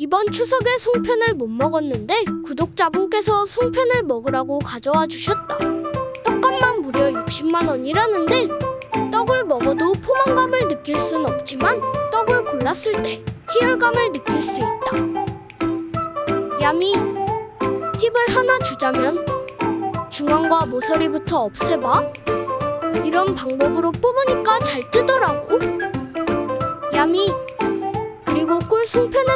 이번 추석에 송편을 못 먹었는데 구독자분께서 송편을 먹으라고 가져와 주셨다. 떡값만 무려 60만 원이라는데 떡을 먹어도 포만감을 느낄 순 없지만 떡을 골랐을 때 희열감을 느낄 수 있다. 야미 팁을 하나 주자면 중앙과 모서리부터 없애봐. 이런 방법으로 뽑으니까 잘 뜨더라고. 야미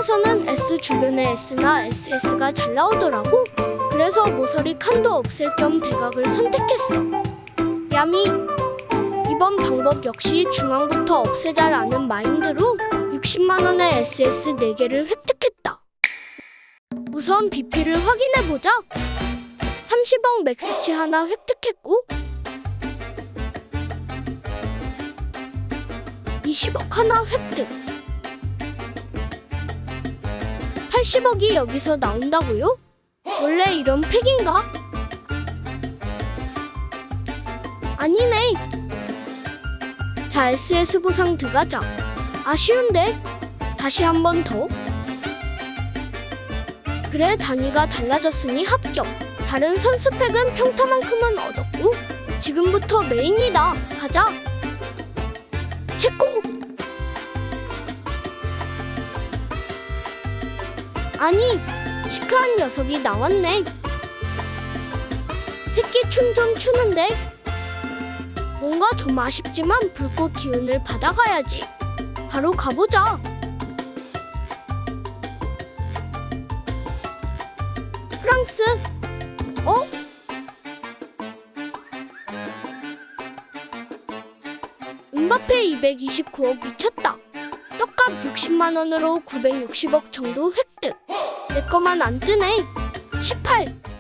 송편에서는 S 주변에 S나 SS가 잘 나오더라고. 그래서 모서리 칸도 없앨 겸 대각을 선택했어. 야미 이번 방법 역시 중앙부터 없애자라는 마인드로 60만 원의 SS 4개를 획득했다. 우선 BP를 확인해 보자. 30억 맥스치 하나 획득했고 20억 하나 획득. 80억이 여기서 나온다고요? 원래 이런 팩인가? 아니네. 자, SS 보상 들어가자. 아쉬운데? 다시 한 번 더. 그래, 단위가 달라졌으니 합격. 다른 선수 팩은 평타만큼은 얻었고, 지금부터 메인이다. 가자. 아니, 시크한 녀석이 나왔네. 새끼 춤좀 추는데? 뭔가 좀 아쉽지만 불꽃 기운을 받아가야지. 바로 가보자. 프랑스. 어? 음바페 229억 미쳤다. 떡값 60만 원으로 960억 정도 획득. 내 거만 안 뜨네. 18.